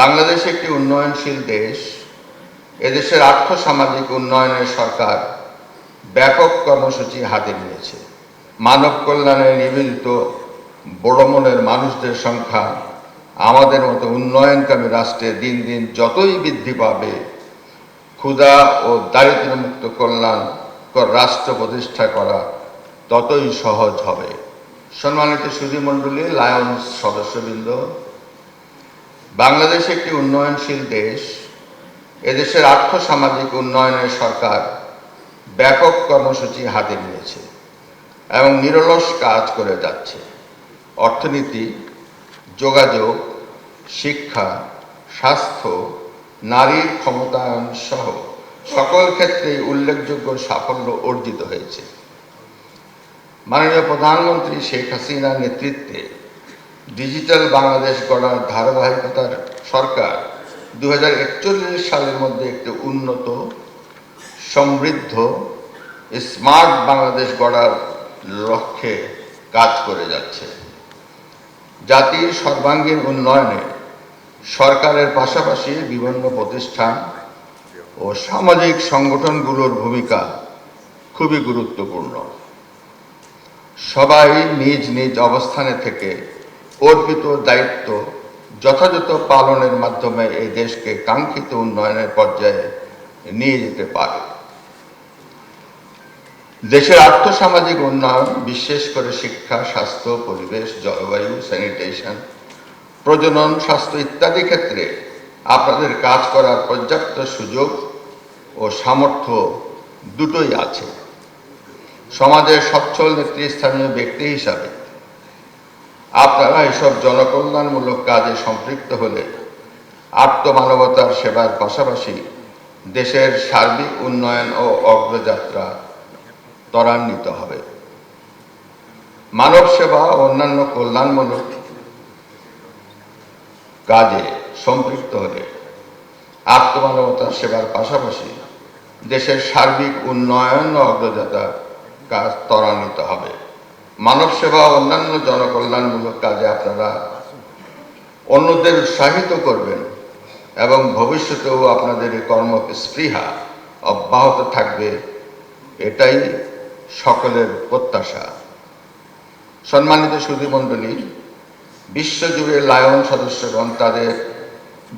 বাংলাদেশ একটি উন্নয়নশীল দেশ। এদেশের আর্থসামাজিক উন্নয়নের সরকার ব্যাপক কর্মসূচি হাতে নিয়েছে। মানব কল্যাণে নিবেদিত বড় মনের মানুষদের সংখ্যা আমাদের মতো উন্নয়নকামী রাষ্ট্রে দিন দিন যতই বৃদ্ধি পাবে, ক্ষুধা ও দারিদ্র্যমুক্ত কল্যাণ রাষ্ট্র প্রতিষ্ঠা করা ততই সহজ হবে। সম্মানিত সুধীমণ্ডলী লায়ন্স সদস্যবৃন্দ বাংলাদেশ একটি উন্নয়নশীল দেশ। এদেশের আর্থসামাজিক উন্নয়নের সরকার ব্যাপক কর্মসূচি হাতে নিয়েছে এবং নিরলস কাজ করে যাচ্ছে। অর্থনীতি, যোগাযোগ, শিক্ষা, স্বাস্থ্য, নারীর ক্ষমতায়ন সহ সকল ক্ষেত্রেই উল্লেখযোগ্য সাফল্য অর্জিত হয়েছে। মাননীয় প্রধানমন্ত্রী শেখ হাসিনার নেতৃত্বে ডিজিটাল বাংলাদেশ গড়ার ধারাবাহিকতার সরকার দু হাজার একচল্লিশ সালের মধ্যে একটি উন্নত, সমৃদ্ধ, স্মার্ট বাংলাদেশ গড়ার লক্ষ্যে কাজ করে যাচ্ছে। জাতির সর্বাঙ্গীন উন্নয়নে সরকারের পাশাপাশি বিভিন্ন প্রতিষ্ঠান ও সামাজিক সংগঠনগুলোর ভূমিকা খুবই গুরুত্বপূর্ণ। সবাই নিজ নিজ অবস্থানে থেকে অর্পিত দায়িত্ব যথাযথ পালনের মাধ্যমে এই দেশকে কাঙ্ক্ষিত উন্নয়নের পর্যায়ে নিয়ে যেতে পারে। দেশের আর্থসামাজিক উন্নয়ন, বিশেষ করে শিক্ষা, স্বাস্থ্য, পরিবেশ, জলবায়ু, স্যানিটেশন, প্রজনন, স্বাস্থ্য ইত্যাদি ক্ষেত্রে আপনাদের কাজ করার পর্যাপ্ত সুযোগ ও সামর্থ্য দুটোই আছে। সমাজের সচ্ছল নেতৃস্থানীয় ব্যক্তি হিসাবে আপনারা এসব জনকল্যাণমূলক কাজে সম্পৃক্ত হলে আত্মমানবতার সেবার পাশাপাশি দেশের সার্বিক উন্নয়ন ও অগ্রযাত্রা ত্বরান্বিত হবে। মানব সেবা ও অন্যান্য কল্যাণমূলক কাজে সম্পৃক্ত হলে আত্মমানবতার সেবার পাশাপাশি দেশের সার্বিক উন্নয়ন ও অগ্রযাত্রার কাজ ত্বরান্বিত হবে। মানব সেবা অন্যান্য জনকল্যাণমূলক কাজে আপনারা অন্যদের উৎসাহিত করবেন এবং ভবিষ্যতেও আপনাদের এই কর্ম স্পৃহা অব্যাহত থাকবে, এটাই সকলের প্রত্যাশা। সম্মানিত সুধীমণ্ডলী, বিশ্বজুড়ে লায়ন সদস্যগণ তাদের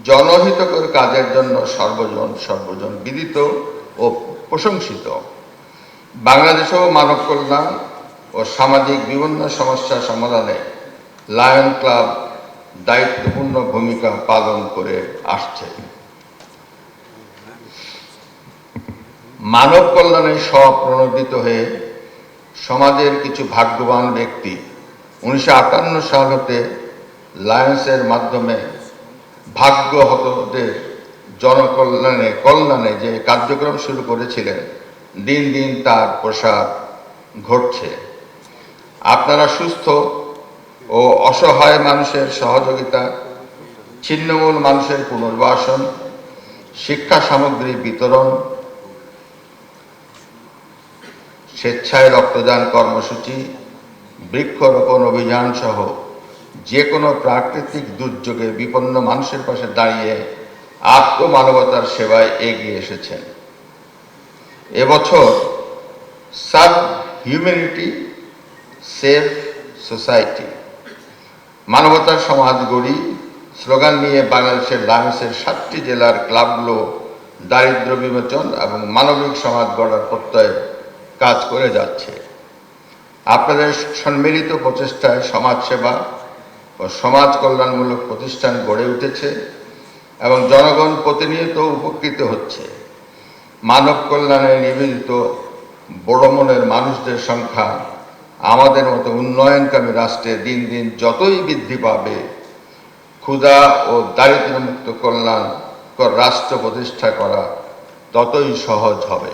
জনহিতকর কাজের জন্য সর্বজন সর্বজন বিদিত ও প্রশংসিত। বাংলাদেশেও মানব কল্যাণ ও সামাজিক বিভিন্ন সমস্যা সমাধানে লায়ন ক্লাব দায়িত্বপূর্ণ ভূমিকা পালন করে আসছে। মানব কল্যাণে স্বপ্রণোদিত হয়ে সমাজের কিছু ভাগ্যবান ব্যক্তি উনিশশো আটান্ন সাল হতে লায়ন্সের মাধ্যমে ভাগ্য হতদের জনকল্যাণে, কল্যাণে যে কার্যক্রম শুরু করেছিলেন, দিন দিন তার প্রসার ঘটছে। আপনারা সুস্থ ও অসহায় মানুষের সহযোগিতা, ছিন্নমূল মানুষের পুনর্বাসন, শিক্ষা সামগ্রী বিতরণ, স্বেচ্ছায় রক্তদান কর্মসূচি, বৃক্ষরোপণ অভিযান সহ যে কোনো প্রাকৃতিক দুর্যোগে বিপন্ন মানুষের পাশে দাঁড়িয়ে আত্মমানবতার সেবায় এগিয়ে এসেছেন। এবছর সাব হিউম্যানিটি সেফ সোসাইটি। মানবতার সমাজ গড়ি, স্লোগান নিয়ে বাংলাদেশের লায়ন্সের সাতটি জেলার ক্লাবগুলো দারিদ্র বিমোচন এবং মানবিক সমাজ গড়ার প্রত্যয়ে কাজ করে যাচ্ছে। আপনাদের সম্মিলিত প্রচেষ্টায় সমাজসেবা ও সমাজ কল্যাণমূলক প্রতিষ্ঠান গড়ে উঠেছে এবং জনগণ প্রতিনিয়ত উপকৃত হচ্ছে। মানব কল্যাণে নিবেদিত বড় মনের মানুষদের সংখ্যা আমাদের মতো উন্নয়নকামী রাষ্ট্রে দিন দিন যতই বৃদ্ধি পাবে, ক্ষুধা ও দারিদ্র্যমুক্ত কল্যাণ রাষ্ট্র প্রতিষ্ঠা করা ততই সহজ হবে।